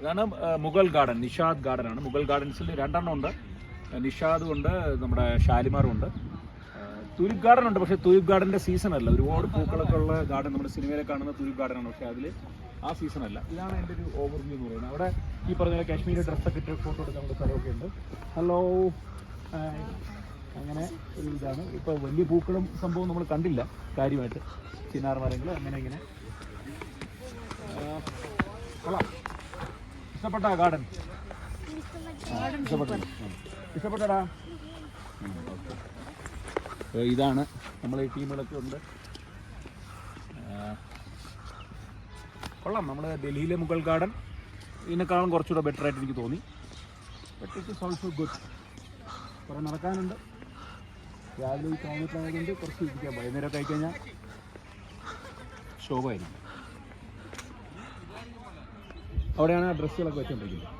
ഇതാണ് Mughal garden Nishad garden ആണ് മുഗൾ ഗാർഡൻസിൽ രണ്ടെണ്ണം ഉണ്ട്. നിഷാദും ഉണ്ട് നമ്മുടെ ഷാലിമാറും ഉണ്ട്. ആ, ഗാർഡൻ ഉണ്ട് പക്ഷേ തുരുപ് ഗാർഡന്റെ സീസൺ അല്ല. ഒരുപാട് പൂക്കളൊക്കെ ഉള്ള ഗാർഡൻ നമ്മുടെ സിനിമയിലെ കാണുന്ന തുരുപ് ഗാർഡൻ ആണ് പക്ഷേ അതിൽ ആ സീസൺ അല്ല. ഇതാണ് എന്റെ ഒരു ഓവർവ്യൂ എന്ന് പറയുന്നത്. അവിടെ ഈ പറഞ്ഞ കാശ്മീരി ഡ്രസ്സൊക്കെ ഇട്ട് ഫോട്ടോ എടുക്കാൻ നമ്മുടെ സ്ഥലമൊക്കെ ഉണ്ട്. ഹലോ അങ്ങനെ ഒരു ഇതാണ്. ഇപ്പോൾ വലിയ പൂക്കളും സംഭവം നമ്മൾ കണ്ടില്ല കാര്യമായിട്ട്. ചിന്നാർ മരങ്ങൾ അങ്ങനെ ഇങ്ങനെ. കൊള്ളാം. ഇഷ്ടപ്പെട്ട ഗാർഡൻ ഇഷ്ടപ്പെട്ടു. ഇഷ്ടപ്പെട്ടടാ ഇതാണ് നമ്മളെ ടീമുകളൊക്കെ ഉണ്ട്. കൊള്ളാം. നമ്മുടെ ഡൽഹിയിലെ മുഗൾ ഗാർഡൻ ഇതിനേക്കാളും കുറച്ചുകൂടെ ബെറ്റർ ആയിട്ട് എനിക്ക് തോന്നി. But it is also good കുറേ നടക്കാനുണ്ട്. രാവിലെ ഈ ക്ലൈമറ്റിലായതുകൊണ്ട് കുറച്ച് ഇരിക്കാം വൈകുന്നേരമൊക്കെ ആയിക്കഴിഞ്ഞാൽ ശോഭമായിരിക്കും അവിടെയാണ് ആ ഡ്രസ്സുകളൊക്കെ വെച്ചോണ്ടിരിക്കുന്നത്.